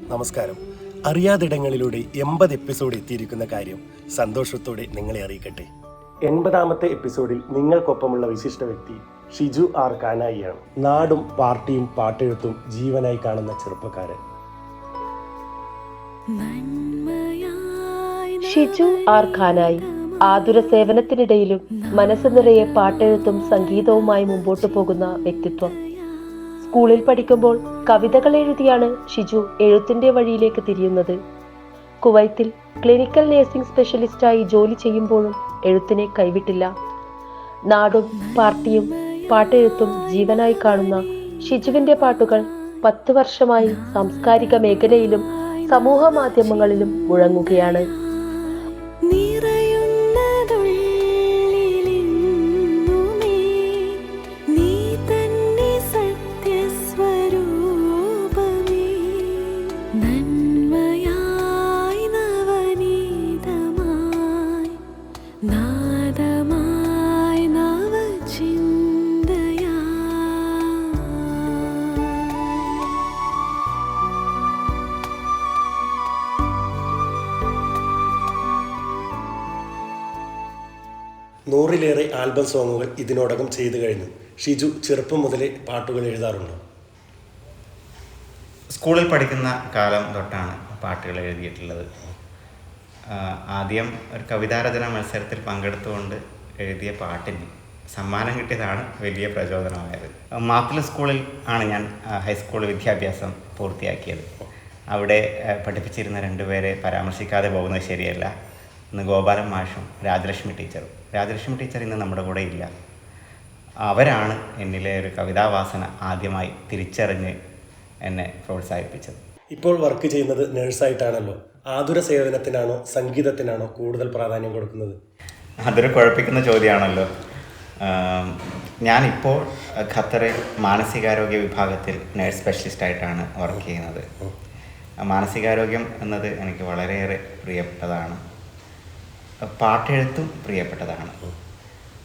നമസ്കാരം. അറിയാതിടങ്ങളിലൂടെ എൺപത് എപ്പിസോഡ് എത്തിയിരിക്കുന്ന കാര്യം സന്തോഷത്തോടെ നിങ്ങളെ അറിയിക്കട്ടെ. എൺപതാമത്തെ എപ്പിസോഡിൽ നിങ്ങൾക്കൊപ്പമുള്ള വിശിഷ്ട വ്യക്തി ഷിജു ആർ കാനായിയാണ്. നാടും പാർട്ടിയും പാട്ടെഴുത്തും ജീവനായി കാണുന്ന ചെറുപ്പക്കാരൻ. ഷിജു ആർ ഖാനായി ആതുര സേവനത്തിനിടയിലും മനസ്സ് നിറയെ പാട്ടെഴുത്തും സംഗീതവുമായി മുമ്പോട്ടു പോകുന്ന വ്യക്തിത്വം. സ്കൂളിൽ പഠിക്കുമ്പോൾ കവിതകൾ എഴുതിയാണ് ഷിജു എഴുത്തിന്റെ വഴിയിലേക്ക് തിരിയുന്നത്. കുവൈത്തിൽ ക്ലിനിക്കൽ നഴ്സിംഗ് സ്പെഷ്യലിസ്റ്റായി ജോലി ചെയ്യുമ്പോഴും എഴുത്തിനെ കൈവിട്ടില്ല. നാടും പാർട്ടിയും പാട്ടെഴുത്തും ജീവനായി കാണുന്ന ഷിജുവിന്റെ പാട്ടുകൾ പത്ത് വർഷമായി സാംസ്കാരിക മേഖലയിലും സമൂഹ മാധ്യമങ്ങളിലും മുഴങ്ങുകയാണ്. ആൽബം സോങ്ങുകൾ ഇതിനോടകം ചെയ്തു കഴിഞ്ഞു. ഷിജു ചെറുപ്പം മുതലേ പാട്ടുകൾ എഴുതാറുണ്ട്. സ്കൂളിൽ പഠിക്കുന്ന കാലം തൊട്ടാണ് പാട്ടുകൾ എഴുതിയിട്ടുള്ളത്. ആദ്യം ഒരു കവിതാരചന മത്സരത്തിൽ പങ്കെടുത്തുകൊണ്ട് എഴുതിയ പാട്ടിന് സമ്മാനം കിട്ടിയതാണ് വലിയ പ്രചോദനമായത്. മാപ്പിള സ്കൂളിൽ ആണ് ഞാൻ ഹൈസ്കൂൾ വിദ്യാഭ്യാസം പൂർത്തിയാക്കിയത്. അവിടെ പഠിപ്പിച്ചിരുന്ന രണ്ടുപേരെ പരാമർശിക്കാതെ പോകുന്നത് ശരിയല്ല. ഇന്ന് ഗോപാലൻ മാഷും രാജലക്ഷ്മി ടീച്ചറും. രാജലക്ഷ്മി ടീച്ചർ ഇന്ന് നമ്മുടെ കൂടെ ഇല്ല. അവരാണ് എന്നിലെ ഒരു കവിതാവാസന ആദ്യമായി തിരിച്ചറിഞ്ഞ് എന്നെ പ്രോത്സാഹിപ്പിച്ചത്. ഇപ്പോൾ വർക്ക് ചെയ്യുന്നത് നേഴ്സായിട്ടാണല്ലോ. ആതുര സേവനത്തിനാണോ സംഗീതത്തിനാണോ കൂടുതൽ പ്രാധാന്യം കൊടുക്കുന്നത്? അതൊരു കുഴപ്പിക്കുന്ന ചോദ്യമാണല്ലോ. ഞാനിപ്പോൾ ഖത്തറിൽ മാനസികാരോഗ്യ വിഭാഗത്തിൽ നേഴ്സ് സ്പെഷ്യലിസ്റ്റ് ആയിട്ടാണ് വർക്ക് ചെയ്യുന്നത്. മാനസികാരോഗ്യം എന്നത് എനിക്ക് വളരെയേറെ പ്രിയപ്പെട്ടതാണ്. പാട്ടെഴുത്തും പ്രിയപ്പെട്ടതാണ്.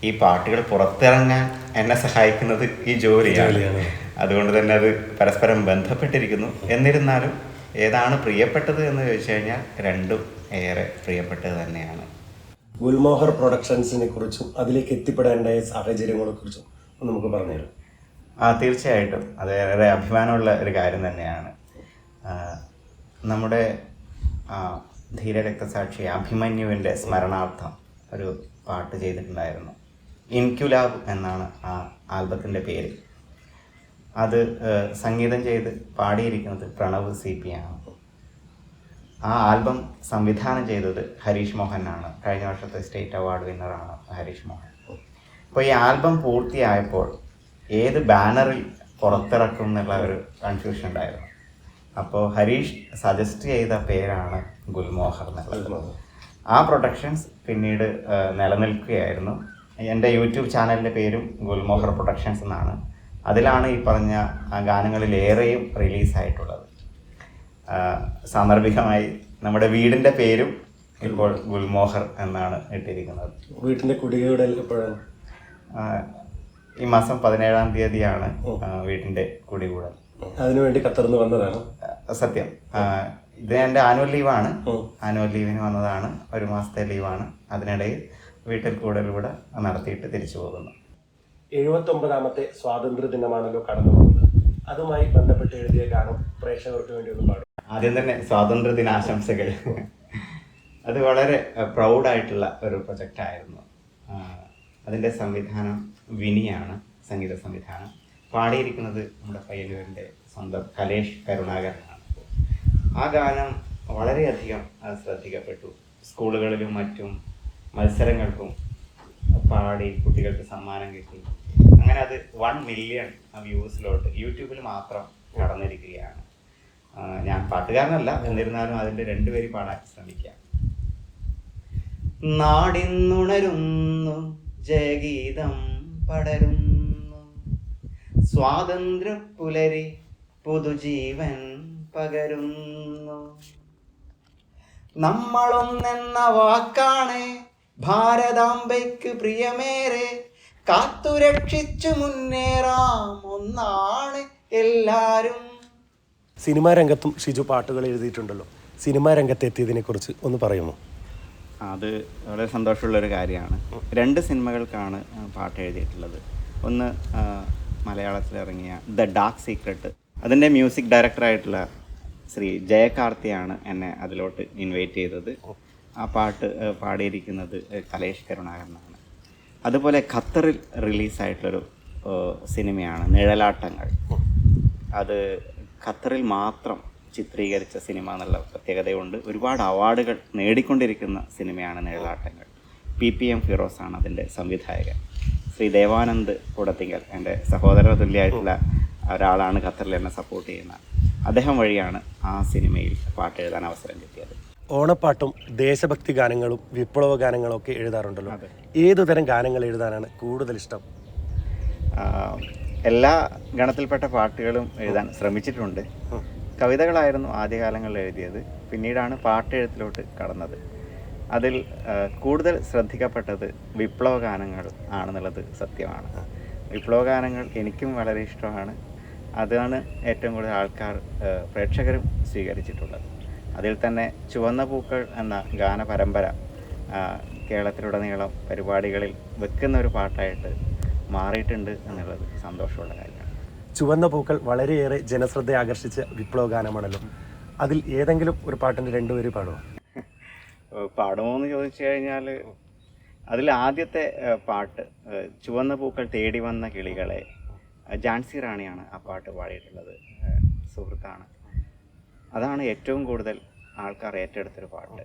ഈ പാട്ടുകൾ പുറത്തിറങ്ങാൻ എന്നെ സഹായിക്കുന്നത് ഈ ജോലിയാണ്. അതുകൊണ്ട് തന്നെ അത് പരസ്പരം ബന്ധപ്പെട്ടിരിക്കുന്നു. എന്നിരുന്നാലും ഏതാണ് പ്രിയപ്പെട്ടത് എന്ന് ചോദിച്ചു കഴിഞ്ഞാൽ രണ്ടും ഏറെ പ്രിയപ്പെട്ടത് തന്നെയാണ്. ഗുൽമോഹർ പ്രൊഡക്ഷൻസിനെ കുറിച്ചും അതിലേക്ക് എത്തിപ്പെടേണ്ട സാഹചര്യങ്ങളെ കുറിച്ചും നമുക്ക് പറഞ്ഞുതരും. ആ തീർച്ചയായിട്ടും. അത് ഏറെ അഭിമാനമുള്ള ഒരു കാര്യം തന്നെയാണ്. നമ്മുടെ ധീരരക്തസാക്ഷി അഭിമന്യുവിന്റെ സ്മരണാർത്ഥം ഒരു പാട്ട് ചെയ്തിട്ടുണ്ടായിരുന്നു. ഇൻക്യുലാബ് എന്നാണ് ആ ആൽബത്തിന്റെ പേര്. അത് സംഗീതം ചെയ്ത് പാടിയിരിക്കുന്നത് പ്രണവ് സി പി ആണ്. ആ ആൽബം സംവിധാനം ചെയ്തത് ഹരീഷ് മോഹനാണ് കഴിഞ്ഞ വർഷത്തെ സ്റ്റേറ്റ് അവാർഡ് വിന്നറാണ് ഹരീഷ് മോഹൻ. അപ്പോൾ ഈ ആൽബം പൂർത്തിയായപ്പോൾ ഏത് ബാനറിൽ പുറത്തിറക്കും എന്നുള്ള ഒരു കൺഫ്യൂഷൻ ഉണ്ടായിരുന്നു. അപ്പോൾ ഹരീഷ് സജസ്റ്റ് ചെയ്ത പേരാണ് ഗുൽമോഹർ എന്നുള്ളത് ആ പ്രൊഡക്ഷൻസ് പിന്നീട് നിലനിൽക്കുകയായിരുന്നു. എന്റെ യൂട്യൂബ് ചാനലിന്റെ പേരും ഗുൽമോഹർ പ്രൊഡക്ഷൻസ് എന്നാണ്. അതിലാണ് ഈ പറഞ്ഞ ആ ഗാനങ്ങളിലേറെയും റിലീസായിട്ടുള്ളത്. സാന്ദർഭികമായി നമ്മുടെ വീടിന്റെ പേരും ഇപ്പോൾ ഗുൽമോഹർ എന്നാണ് ഇട്ടിരിക്കുന്നത്. വീട്ടിന്റെ കുടികയുടെ എപ്പോഴാണ്? ഈ മാസം പതിനേഴാം തീയതിയാണ് വീട്ടിന്റെ കുടികൂടൽ. അതിനുവേണ്ടി കത്തർന്ന് വന്നതാണ്. സത്യം. ഇത് എന്റെ ആനുവൽ ലീവാണ്. ആനുവൽ ലീവിന് വന്നതാണ്. ഒരു മാസത്തെ ലീവാണ് അതിനിടയിൽ വീട്ടിൽ കൂടലൂടെ നടത്തിയിട്ട് തിരിച്ചു പോകുന്നു. എഴുപത്തി ഒമ്പതാമത്തെ സ്വാതന്ത്ര്യ ദിനമാണല്ലോ കടന്നു പോകുന്നത്. അതുമായി ബന്ധപ്പെട്ട് എഴുതിയ ഗാനം പ്രേക്ഷകർക്ക് വേണ്ടി ഒന്ന് പാടും. ആദ്യം തന്നെ സ്വാതന്ത്ര്യ ദിനാശംസകൾ. അത് വളരെ പ്രൗഡായിട്ടുള്ള ഒരു പ്രൊജക്റ്റ് ആയിരുന്നു. അതിന്റെ സംവിധാനം വിനിയാണ് സംഗീത സംവിധാനം. പാടിയിരിക്കുന്നത് നമ്മുടെ പയ്യന്നൂരിന്റെ സ്വന്തം കലേഷ് കരുണാകരനാണ്. ആ ഗാനം വളരെയധികം ശ്രദ്ധിക്കപ്പെട്ടു. സ്കൂളുകളിലും മറ്റും മത്സരങ്ങൾക്കും പാടി കുട്ടികൾക്ക് സമ്മാനം കിട്ടി. അങ്ങനെ അത് വൺ മില്യൺ വ്യൂസിലോട്ട് യൂട്യൂബിൽ മാത്രം കടന്നിരിക്കുകയാണ്. ഞാൻ പാട്ടുകാരനല്ല എന്നിരുന്നാലും അതിന്റെ രണ്ടുപേരും പാടാൻ ശ്രമിക്കാം. നാടിന്നുണരുന്നു ജയഗീതം പടരുന്നു. സ്വാതന്ത്ര്യ പുലരി പുതുജീവൻ പകരുന്നു. നമ്മളൊന്നെന്ന വാക്കാണ് ഭാരതാംബയ്ക്ക് പ്രിയമേറെ. കാത്തുരക്ഷിച്ചു മുന്നേറാം ഒന്നാണ് എല്ലാരും. സിനിമാ രംഗത്തും ഷിജു പാട്ടുകൾ എഴുതിയിട്ടുണ്ടല്ലോ. സിനിമാ രംഗത്ത് എത്തിയതിനെ കുറിച്ച് ഒന്ന് പറയുമോ? അത് വളരെ സന്തോഷമുള്ള ഒരു കാര്യമാണ്. രണ്ട് സിനിമകൾക്കാണ് പാട്ട് എഴുതിയിട്ടുള്ളത് ഒന്ന് മലയാളത്തിൽ ഇറങ്ങിയ ദ ഡാർക്ക് സീക്രട്ട്. അതിന്റെ മ്യൂസിക് ഡയറക്ടറായിട്ടുള്ള ശ്രീ ജയകാർത്തിയാണ് എന്നെ അതിലോട്ട് ഇൻവൈറ്റ് ചെയ്തത്. ആ പാട്ട് പാടിയിരിക്കുന്നത് കലേഷ് കരുണാകരനാണ്. അതുപോലെ ഖത്തറിൽ റിലീസായിട്ടുള്ളൊരു സിനിമയാണ് നിഴലാട്ടങ്ങൾ. അത് ഖത്തറിൽ മാത്രം ചിത്രീകരിച്ച സിനിമ എന്നുള്ള പ്രത്യേകതയുണ്ട്. ഒരുപാട് അവാർഡുകൾ നേടിക്കൊണ്ടിരിക്കുന്ന സിനിമയാണ് നിഴലാട്ടങ്ങൾ. പി പി എം ഫിറോസാണ് അതിന്റെ സംവിധായകൻ. ശ്രീ ദേവാനന്ദ് കൂടത്തിങ്കൽ എന്റെ സഹോദര തുല്യമായിട്ടുള്ള ഒരാളാണ് ഖത്തറിൽ എന്നെ സപ്പോർട്ട് ചെയ്യുന്ന അദ്ദേഹം വഴിയാണ് ആ സിനിമയിൽ പാട്ട് എഴുതാൻ അവസരം കിട്ടിയത്. ഓണപ്പാട്ടും ദേശഭക്തി ഗാനങ്ങളും വിപ്ലവ ഗാനങ്ങളും ഒക്കെ എഴുതാറുണ്ടല്ലോ ഏതു തരം ഗാനങ്ങൾ എഴുതാനാണ് കൂടുതൽ ഇഷ്ടം? എല്ലാ ഗണത്തിൽപ്പെട്ട പാട്ടുകളും എഴുതാൻ ശ്രമിച്ചിട്ടുണ്ട്. കവിതകളായിരുന്നു ആദ്യകാലങ്ങളിൽ എഴുതിയത്. പിന്നീടാണ് പാട്ടെഴുത്തിലോട്ട് കടന്നത്. അതിൽ കൂടുതൽ ശ്രദ്ധിക്കപ്പെട്ടത് വിപ്ലവ ഗാനങ്ങൾ ആണെന്നുള്ളത് സത്യമാണ്. വിപ്ലവ ഗാനങ്ങൾ എനിക്കും വളരെ ഇഷ്ടമാണ്. അതാണ് ഏറ്റവും കൂടുതൽ ആൾക്കാർ പ്രേക്ഷകരും സ്വീകരിച്ചിട്ടുള്ളത്. അതിൽ തന്നെ ചുവന്ന പൂക്കൾ എന്ന ഗാന പരമ്പര കേരളത്തിലുടനീളം പരിപാടികളിൽ വെക്കുന്ന ഒരു പാട്ടായിട്ട് മാറിയിട്ടുണ്ട് എന്നുള്ളത് സന്തോഷമുള്ള കാര്യമാണ്. ചുവന്ന പൂക്കൾ വളരെയേറെ ജനശ്രദ്ധ ആകർഷിച്ച വിപ്ലവ ഗാനമാണല്ലോ അതിൽ ഏതെങ്കിലും ഒരു പാട്ടിന്റെ രണ്ടുപേര് പാടുമോ പാടുമോ എന്ന് ചോദിച്ചു കഴിഞ്ഞാൽ അതിൽ ആദ്യത്തെ പാട്ട് ചുവന്ന പൂക്കൾ തേടി വന്ന കിളികളെ ജാൻസി റാണിയാണ് ആ പാട്ട് പാടിയിട്ടുള്ളത് സുഹൃത്താണ്. അതാണ് ഏറ്റവും കൂടുതൽ ആൾക്കാർ ഏറ്റെടുത്തൊരു പാട്ട്.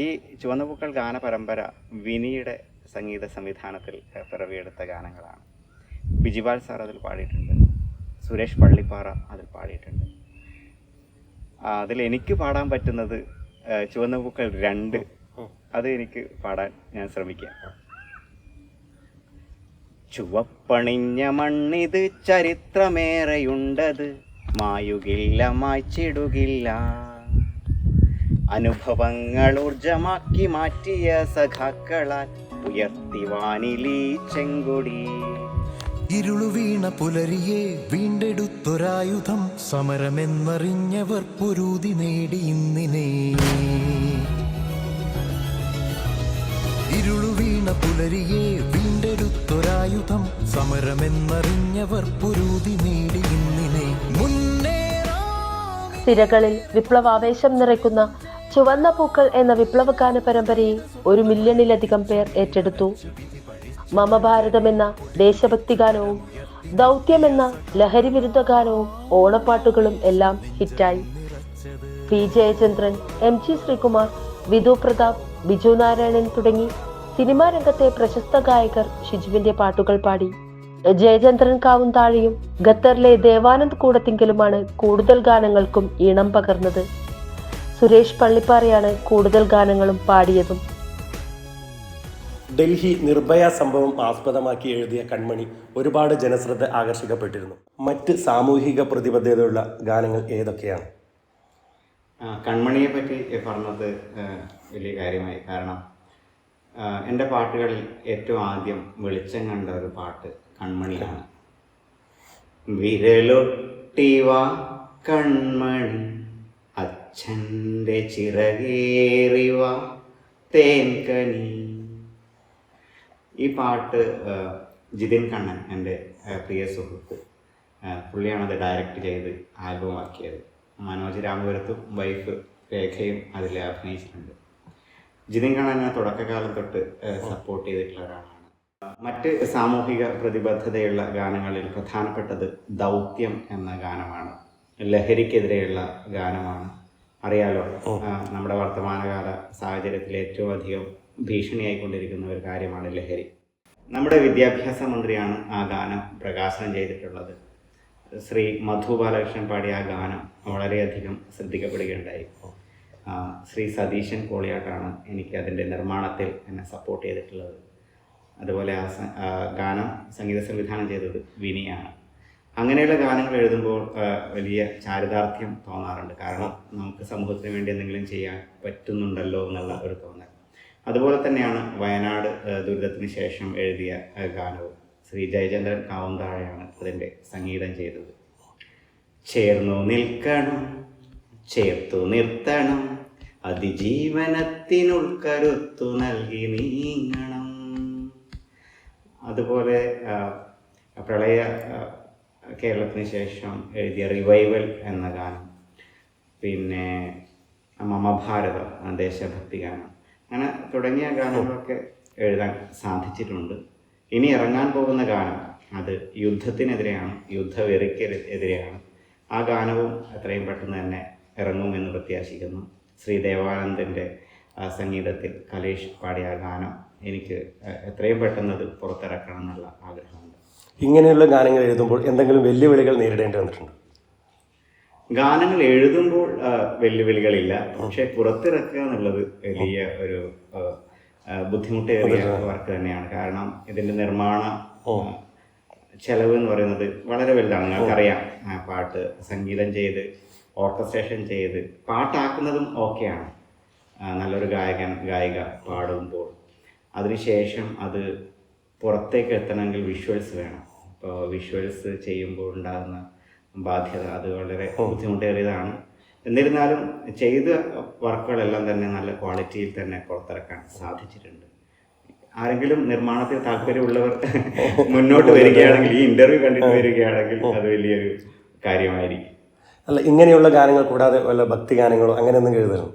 ഈ ചുവന്ന പൂക്കൾ ഗാന പരമ്പര വിനിയുടെ സംഗീത സംവിധാനത്തിൽ പിറവിയെടുത്ത ഗാനങ്ങളാണ്. ബിജിപാൽ സാർ അതിൽ പാടിയിട്ടുണ്ട്. സുരേഷ് പള്ളിപ്പാറ അതിൽ പാടിയിട്ടുണ്ട്. അതിൽ എനിക്ക് പാടാൻ പറ്റുന്നത് ചുവന്ന പൂക്കൾ രണ്ട്. അത് എനിക്ക് പാടാൻ ഞാൻ ശ്രമിക്കാം. ചുവപ്പണിഞ്ഞ മണ്ണിത് ചരിത്രമേറെയുണ്ടത്. മായുകില്ല മായ്ച്ചിടുകില്ല. അനുഭവങ്ങൾ ഊർജമാക്കി മാറ്റിയ സഖാക്കളാൽ ഉയർത്തി വാനിലി ചെങ്കൊടി. ഇരുളു വീണ പുലരിയെ വീണ്ടെടുത്തൊരായുധം സമരമെന്നറിഞ്ഞവർ പൊരുതി നേടി ഇന്നിനെ. ഇരുളു വീണ പുലരിയെ വീണ്ടെടുത്തൊരായുധം സമരമെന്നറിഞ്ഞവർ പൊരുതി നേടി ഇന്നിനെ തിരകളിൽ വിപ്ലവാവേശം നിറയ്ക്കുന്ന ചുവന്ന പൂക്കൾ എന്ന വിപ്ലവഗാന പരമ്പരയെ ഒരു മില്യണിലധികം പേർ ഏറ്റെടുത്തു. മമഭാരതം എന്ന ദേശഭക്തി ഗാനവും ദൗത്യം എന്ന ലഹരി വിരുദ്ധ ഗാനവും ഓണപ്പാട്ടുകളും എല്ലാം ഹിറ്റായി. P. Jayachandran M. G. Sreekumar Vidhu Prathap Biju Narayanan തുടങ്ങി സിനിമാ രംഗത്തെ പ്രശസ്ത ഗായകർ ഷിജുവിന്റെ പാട്ടുകൾ പാടി. ജയചന്ദ്രൻ കാവുന്താഴിയും ഖത്തറിലെ ദേവാനന്ദ് കൂടത്തിങ്കലുമാണ് കൂടുതൽ ഗാനങ്ങൾക്കും ഈണം പകർന്നത്. സുരേഷ് പള്ളിപ്പാറയാണ് കൂടുതൽ ഗാനങ്ങളും പാടിയതും. ഡൽഹി നിർഭയ സംഭവം ആസ്പദമാക്കി എഴുതിയ കൺമണി ഒരുപാട് ജനശ്രദ്ധ ആകർഷിക്കപ്പെട്ടിരുന്നു. മറ്റ് സാമൂഹിക പ്രതിബദ്ധതയുള്ള ഗാനങ്ങൾ ഏതൊക്കെയാണ്? കൺമണിയെ പറ്റി പറഞ്ഞത് വലിയ കാര്യമായി. കാരണം എന്റെ പാട്ടുകളിൽ ഏറ്റവും ആദ്യം വെളിച്ചം കണ്ട ഒരു പാട്ട് കൺമണിയാണ്. വിരലൊട്ടിവ കൺമണി അച്ഛന്റെ ചിറകേറിവ തേൻകനി ഈ പാട്ട് ജിതിൻ കണ്ണൻ എന്റെ പ്രിയ സുഹൃത്ത് പുള്ളിയാണത് ഡയറക്റ്റ് ചെയ്ത് ആൽബമാക്കിയത് മനോജ് രാമപുരത്തും വൈഫ് രേഖയും അതിൽ അഭിനയിച്ചിട്ടുണ്ട്. ജിതിൻ കണ്ണനെ തുടക്കകാലം തൊട്ട് സപ്പോർട്ട് ചെയ്തിട്ടുള്ള ഒരാളാണ്. മറ്റ് സാമൂഹിക പ്രതിബദ്ധതയുള്ള ഗാനങ്ങളിൽ പ്രധാനപ്പെട്ടത് ദൗത്യം എന്ന ഗാനമാണ്. ലഹരിക്കെതിരെയുള്ള ഗാനമാണ്. അറിയാലോ നമ്മുടെ വർത്തമാനകാല സാഹചര്യത്തിൽ ഏറ്റവും അധികം ഭീഷണിയായിക്കൊണ്ടിരിക്കുന്ന ഒരു കാര്യമാണ് ലഹരി. നമ്മുടെ വിദ്യാഭ്യാസ മന്ത്രിയാണ് ആ ഗാനം പ്രകാശനം ചെയ്തിട്ടുള്ളത്. ശ്രീ മധു ബാലകൃഷ്ണൻ പാടിയ ആ ഗാനം വളരെയധികം ശ്രദ്ധിക്കപ്പെടുകയുണ്ടായി. ശ്രീ സതീശൻ കോളിയാട്ടാണ് എനിക്ക് അതിന്റെ നിർമ്മാണത്തിൽ എന്നെ സപ്പോർട്ട് ചെയ്തിട്ടുള്ളത്. അതുപോലെ ആ ഗാനം സംഗീത സംവിധാനം ചെയ്തത് വിനിയാണ്. അങ്ങനെയുള്ള ഗാനങ്ങൾ എഴുതുമ്പോൾ വലിയ ചാരിതാർത്ഥ്യം തോന്നാറുണ്ട്. കാരണം നമുക്ക് സമൂഹത്തിന് വേണ്ടി എന്തെങ്കിലും ചെയ്യാൻ പറ്റുന്നുണ്ടല്ലോ എന്നുള്ള ഒരു തോന്നൽ. അതുപോലെ തന്നെയാണ് വയനാട് ദുരിതത്തിന് ശേഷം എഴുതിയ ഗാനവും. ശ്രീ ജയചന്ദ്രൻ കാവുന്താഴയാണ് അതിന്റെ സംഗീതം ചെയ്തത്. ചേർന്നു നിൽക്കണം ചേർത്തു നിർത്തണം അതിജീവനത്തിനുൾക്കരുത്തു നൽകി നീങ്ങണം. അതുപോലെ പ്രളയ കേരളത്തിന് ശേഷം എഴുതിയ റിവൈവൽ എന്ന ഗാനം പിന്നെ മമഭാരതം ദേശഭക്തി ഗാനം അങ്ങനെ തുടങ്ങിയ ഗാനങ്ങളൊക്കെ എഴുതാൻ സാധിച്ചിട്ടുണ്ട്. ഇനി ഇറങ്ങാൻ പോകുന്ന ഗാനം അത് യുദ്ധത്തിനെതിരെയാണ് യുദ്ധവെറിക്കെതിരെയാണ് ആ ഗാനവും എത്രയും പെട്ടെന്ന് തന്നെ ഇറങ്ങുമെന്ന് പ്രത്യാശിക്കുന്നു. ശ്രീ ദേവാനന്ദന്റെ സംഗീതത്തിൽ കലേഷ് പാടിയ ഗാനം എനിക്ക് എത്രയും പെട്ടെന്ന് അത് പുറത്തിറക്കണം എന്നുള്ള ആഗ്രഹമുണ്ട്. ഇങ്ങനെയുള്ള ഗാനങ്ങൾ എഴുതുമ്പോൾ എന്തെങ്കിലും വെല്ലുവിളികൾ നേരിടേണ്ടി വന്നിട്ടുണ്ട്? ഗാനങ്ങൾ എഴുതുമ്പോൾ വെല്ലുവിളികളില്ല. പക്ഷെ പുറത്തിറക്കുക എന്നുള്ളത് വലിയ ഒരു ബുദ്ധിമുട്ടേറിയ വർക്ക് തന്നെയാണ്. കാരണം ഇതിന്റെ നിർമ്മാണ ചെലവ് എന്ന് പറയുന്നത് വളരെ വലുതാണ്. നിങ്ങൾക്കറിയാം പാട്ട് സംഗീതം ചെയ്ത് ഓർക്കസ്ട്രേഷൻ ചെയ്ത് പാട്ടാക്കുന്നതും ഓക്കെയാണ്. നല്ലൊരു ഗായകൻ ഗായിക പാടുമ്പോൾ അതിനുശേഷം അത് പുറത്തേക്ക് എത്തണമെങ്കിൽ വിഷ്വൽസ് വേണം. ഇപ്പോൾ വിഷ്വൽസ് ചെയ്യുമ്പോൾ ഉണ്ടാകുന്ന ബാധ്യത അത് വളരെ ബുദ്ധിമുട്ടേറിയതാണ്. എന്നിരുന്നാലും ചെയ്ത വർക്കുകളെല്ലാം തന്നെ നല്ല ക്വാളിറ്റിയിൽ തന്നെ പുറത്തിറക്കാൻ സാധിച്ചിട്ടുണ്ട്. ആരെങ്കിലും നിർമ്മാണത്തിൽ താല്പര്യമുള്ളവർ മുന്നോട്ട് വരികയാണെങ്കിൽ ഈ ഇന്റർവ്യൂ കണ്ടിട്ട് വരികയാണെങ്കിൽ അത് വലിയൊരു കാര്യമായിരിക്കും. അല്ല ഇങ്ങനെയുള്ള ഗാനങ്ങൾ കൂടാതെ വല്ല ഭക്തി ഗാനങ്ങളോ എഴുതണം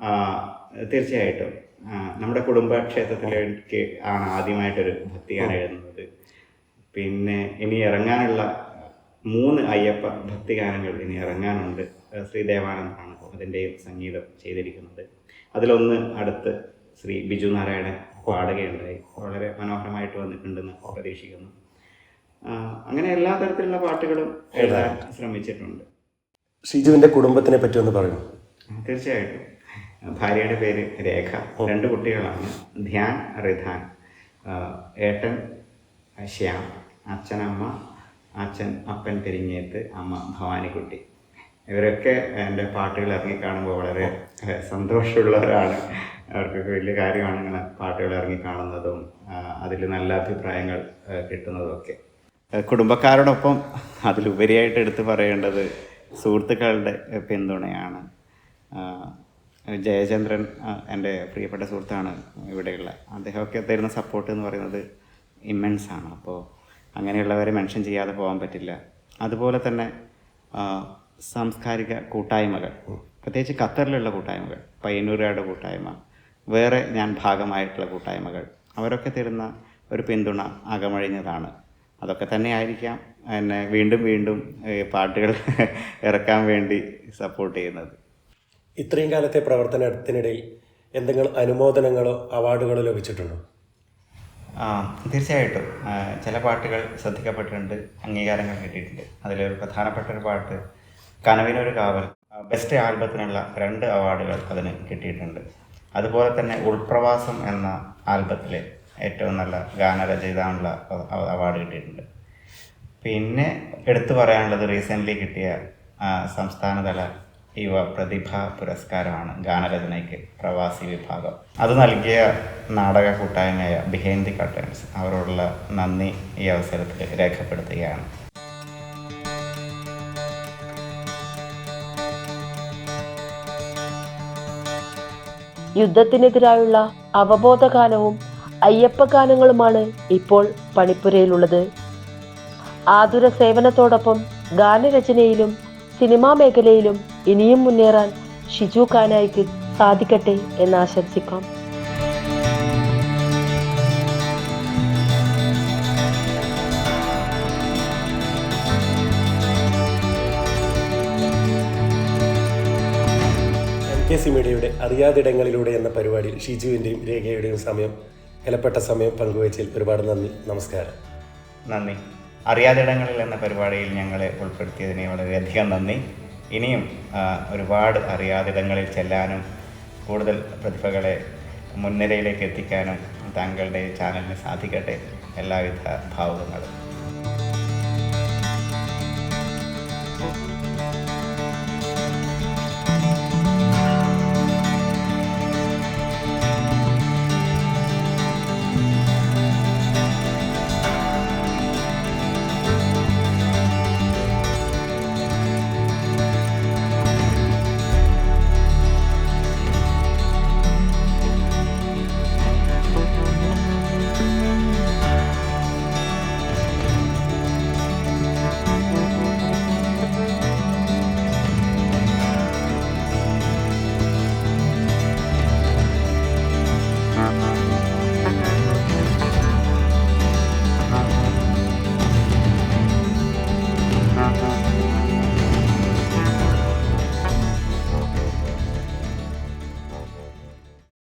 ആ, തീർച്ചയായിട്ടും. നമ്മുടെ കുടുംബക്ഷേത്രത്തിലേക്ക് ആണ് ആദ്യമായിട്ടൊരു ഭക്തിഗാനം എഴുതുന്നത്. പിന്നെ ഇനി ഇറങ്ങാനുള്ള മൂന്ന് അയ്യപ്പ ഭക്തിഗാനങ്ങൾ ഇനി ഇറങ്ങാനുണ്ട്. ശ്രീദേവാനന്ദാണ് അതിന്റെയും സംഗീതം ചെയ്തിരിക്കുന്നത്. അതിലൊന്ന് അടുത്ത് ശ്രീ ബിജു നാരായണൻ പാടുകയുണ്ടായി. വളരെ മനോഹരമായിട്ട് വന്നിട്ടുണ്ടെന്ന് പ്രതീക്ഷിക്കുന്നു. അങ്ങനെ എല്ലാ തരത്തിലുള്ള പാട്ടുകളും എഴുതാൻ ശ്രമിച്ചിട്ടുണ്ട്. ഷിജുവിന്റെ കുടുംബത്തിനെ പറ്റി ഒന്ന് പറയൂ. തീർച്ചയായിട്ടും. ഭാര്യയുടെ പേര് രേഖ. രണ്ട് കുട്ടികളാണ്. ധ്യാൻ റിധാൻ. ഏട്ടൻ ശ്യാം. അച്ഛനമ്മ അച്ഛൻ അപ്പൻ തിരിഞ്ഞേത്ത് അമ്മ ഭവാനിക്കുട്ടി. ഇവരൊക്കെ എന്റെ പാട്ടുകൾ ഇറങ്ങി കാണുമ്പോൾ വളരെ സന്തോഷമുള്ളവരാണ് അവർക്കൊക്കെ വലിയ കാര്യമാണ് ഇങ്ങനെ പാട്ടുകൾ ഇറങ്ങി കാണുന്നതും അതിൽ നല്ല അഭിപ്രായങ്ങൾ കിട്ടുന്നതും ഒക്കെ. കുടുംബക്കാരോടൊപ്പം അതിലുപരിയായിട്ട് എടുത്തു പറയേണ്ടത് സുഹൃത്തുക്കളുടെ പിന്തുണയാണ്. ജയചന്ദ്രൻ എന്റെ പ്രിയപ്പെട്ട സുഹൃത്താണ് ഇവിടെയുള്ള. അദ്ദേഹമൊക്കെ തരുന്ന സപ്പോർട്ട് എന്ന് പറയുന്നത് ഇമ്മൻസ് ആണ്. അപ്പോൾ അങ്ങനെയുള്ളവരെ മെൻഷൻ ചെയ്യാതെ പോകാൻ പറ്റില്ല. അതുപോലെ തന്നെ സാംസ്കാരിക കൂട്ടായ്മകൾ. പ്രത്യേകിച്ച് ഖത്തറിലുള്ള കൂട്ടായ്മകൾ പയ്യന്നൂരുകാരുടെ കൂട്ടായ്മ വേറെ ഞാൻ ഭാഗമായിട്ടുള്ള കൂട്ടായ്മകൾ അവരൊക്കെ തരുന്ന ഒരു പിന്തുണ അകമഴിഞ്ഞതാണ്. അതൊക്കെ തന്നെ ആയിരിക്കാം. എന്നെ വീണ്ടും വീണ്ടും പാട്ടുകൾ ഇറക്കാൻ വേണ്ടി സപ്പോർട്ട് ചെയ്യുന്നത്. ഇത്രയും കാലത്തെ പ്രവർത്തനത്തിനിടയിൽ എന്തെങ്കിലും അനുമോദനങ്ങളോ അവാർഡുകളോ ലഭിച്ചിട്ടുണ്ടോ? ആ, തീർച്ചയായിട്ടും. ചില പാട്ടുകൾ ശ്രദ്ധിക്കപ്പെട്ടിട്ടുണ്ട് അംഗീകാരങ്ങൾ കിട്ടിയിട്ടുണ്ട്. അതിലൊരു പ്രധാനപ്പെട്ട ഒരു പാട്ട് കനവിനൊരു കാവൽ. ബെസ്റ്റ് ആൽബത്തിനുള്ള രണ്ട് അവാർഡുകൾ അതിന് കിട്ടിയിട്ടുണ്ട്. അതുപോലെ തന്നെ ഉൾപ്രവാസം എന്ന ആൽബത്തിലെ ഏറ്റവും നല്ല ഗാനരചയിതാനുള്ള അവാർഡ് കിട്ടിയിട്ടുണ്ട്. പിന്നെ എടുത്തു പറയാനുള്ളത് റീസെന്റ്ലി കിട്ടിയ സംസ്ഥാനതല യുവ പ്രതിഭ പുരസ്കാരമാണ് ഗാനരചനയ്ക്ക് പ്രവാസി വിഭാഗം. അത് നൽകിയ നാടക കൂട്ടായ്മയായ ബിഹൈൻഡ് ദി കട്ടൻസ് അവരോടുള്ള നന്ദി ഈ അവസരത്തിൽ രേഖപ്പെടുത്തുകയാണ്. യുദ്ധത്തിനെതിരായുള്ള അവബോധഗാനവും അയ്യപ്പഗാനങ്ങളുമാണ് ഇപ്പോൾ പണിപ്പുരയിലുള്ളത്. ആതുര സേവനത്തോടൊപ്പം ഗാനരചനയിലും സിനിമാ മേഖലയിലും ഇനിയും മുന്നേറാൻ ഷിജു കാനായിക്ക് സാധിക്കട്ടെ എന്ന് ആശംസിക്കാം. എം കെ സി മീഡിയയുടെ അറിയാതിടങ്ങളിലൂടെ എന്ന പരിപാടിയിൽ ഷിജുവിന്റെയും രേഖയുടെയും സമയം വിലപ്പെട്ട സമയം പങ്കുവച്ചതിൽ ഒരുപാട് നന്ദി. നമസ്കാരം. നന്ദി. അറിയാതിടങ്ങളിൽ എന്ന പരിപാടിയിൽ ഞങ്ങളെ ഉൾപ്പെടുത്തിയതിന് വളരെയധികം നന്ദി. ഇനിയും ഒരുപാട് അറിയാതിടങ്ങളിൽ ചെല്ലാനും കൂടുതൽ പ്രതിഭകളെ മുൻനിരയിലേക്ക് എത്തിക്കാനും താങ്കളുടെ ചാനലിന് സാധിക്കട്ടെ. എല്ലാവിധ ഭാവുകങ്ങളും.